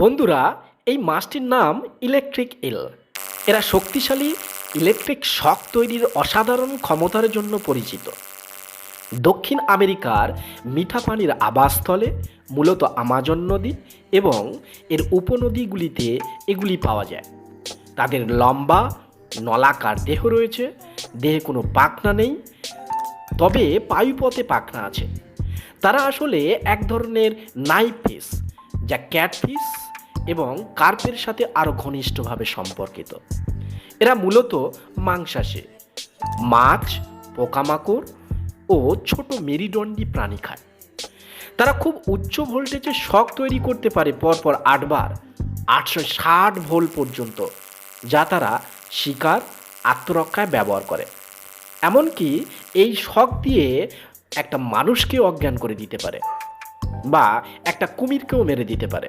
বন্ধুরা, এই মাছটির নাম ইলেকট্রিক এল এরা শক্তিশালী, ইলেকট্রিক শক তৈরির অসাধারণ ক্ষমতার জন্য পরিচিত। দক্ষিণ আমেরিকার মিঠা পানির আবাসস্থলে, মূলত আমাজন নদী এবং এর উপনদীগুলিতে এগুলি পাওয়া যায়। তাদের লম্বা, নলাকার দেহ রয়েছে, দেহে কোনো পাখনা নেই, তবে পায়ুপথে পাখনা আছে। তারা আসলে এক ধরনের নাইফ ফিস যা ক্যাটফিস এবং কার্পের সাথে আরও ঘনিষ্ঠভাবে সম্পর্কিত। এরা মূলত মাংসাশে, মাছ, পোকামাকড় ও ছোট মেরুদণ্ডী প্রাণী খায়। তারা খুব উচ্চ ভোল্টেজের শক তৈরি করতে পারে পরপর আটবার, আটশো ষাট ভোল্ট পর্যন্ত, যা তারা শিকার, আত্মরক্ষায় ব্যবহার করে। এমনকি এই শখ দিয়ে একটা মানুষকে অজ্ঞান করে দিতে পারে বা একটা কুমিরকেও মেরে দিতে পারে।